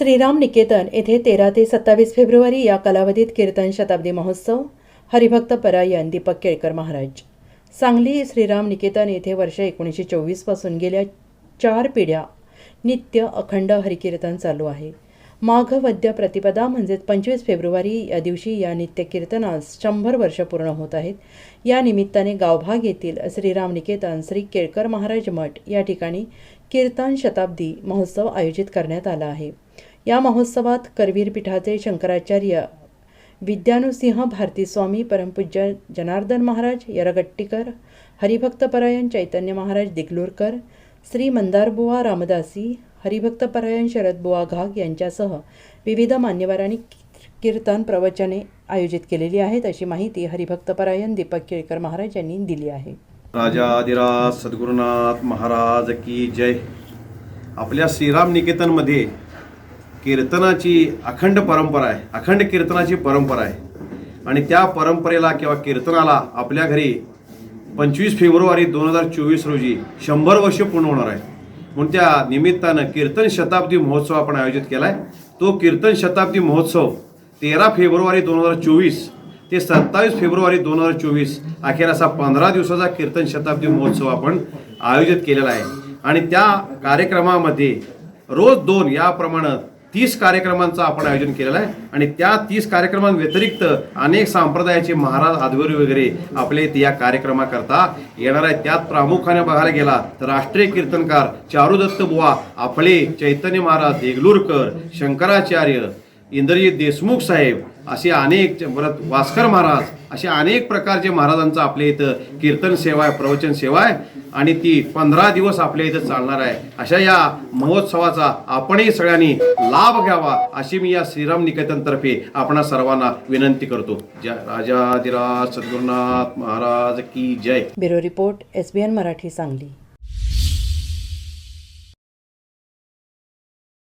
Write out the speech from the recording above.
श्रीराम निकेतन येथे तेरा ते सत्तावीस फेब्रुवारी या कालावधीत कीर्तन शताब्दी महोत्सव हरिभक्त परायण दीपक केळकर महाराज. सांगली श्रीराम निकेतन येथे वर्ष एकोणीसशे चोवीसपासून गेल्या चार पिढ्या नित्य अखंड हरिकीर्तन चालू आहे. माघ वद्य प्रतिपदा म्हणजेच पंचवीस फेब्रुवारी या दिवशी या नित्य कीर्तनास शंभर वर्ष पूर्ण होत आहेत. या निमित्ताने गावभाग येथील श्रीराम निकेतन श्री केळकर महाराज मठ या ठिकाणी कीर्तन शताब्दी महोत्सव आयोजित करण्यात आला आहे. या महोत्सवात करवीर पीठाचे शंकराचार्य विद्यानुसिंह भारती स्वामी परमपूज्य जनार्दन महाराज यरगट्टीकर हरिभक्तपरायण चैतन्य महाराज दिगलूरकर श्री मंदारबुवा रामदासी हरिभक्तपरायण शरदबुवा घाग यांच्यासह विविध मान्यवरांनी कीर्तन प्रवचने आयोजित केलेली आहेत. अशी माहिती हरिभक्तपरायण दीपक केळकर महाराज यांनी दिली आहे. राजाधिराज सद्गुरुनाथ महाराज की जय. आपल्या श्रीराम निकेतनमध्ये कीर्तनाची अखंड परंपरा आहे. अखंड कीर्तनाची परंपरा आहे. आणि त्या परंपरेला किंवा कीर्तनाला आपल्या घरी पंचवीस फेब्रुवारी दोन हजार चोवीस रोजी शंभर वर्ष पूर्ण होणार आहे. म्हणून त्या निमित्तानं कीर्तन शताब्दी महोत्सव आपण आयोजित केला आहे तो कीर्तन शताब्दी महोत्सव तेरा फेब्रुवारी दोन हजार चोवीस ते सत्तावीस फेब्रुवारी दोन हजार चोवीस अखेर असा पंधरा दिवसाचा कीर्तन शताब्दी महोत्सव आपण आयोजित केलेला आहे. आणि त्या कार्यक्रमामध्ये रोज दोन याप्रमाणे तीस कार्यक्रमांचं आपण आयोजन केलेलं आहे. आणि त्या तीस कार्यक्रमांव्यतिरिक्त अनेक संप्रदायाचे महाराज आदवरी वगैरे आपल्या इथे या कार्यक्रमाकरता येणार आहे त्यात प्रामुख्याने बघायला गेला तर राष्ट्रीय कीर्तनकार चारुदत्त बुवा आपले चैतन्य महाराज देगलूरकर शंकराचार्य इंद्रजीत देशमुख साहेब असे अनेक परत वास्कर महाराज असे अनेक प्रकारचे महाराजांचं आपल्या इथं कीर्तन सेवा आहे प्रवचन सेवा आहे आणि ती पंधरा दिवस आपल्या इथं चालणार आहे. अशा या महोत्सवाचा आपणही सगळ्यांनी लाभ घ्यावा अशी मी या श्रीराम निकेतनतर्फे आपणा सर्वांना विनंती करतो. जय राजाधिराज सद्गुरुनाथ महाराज की जय. Bureau report S B N Marathi Sangli.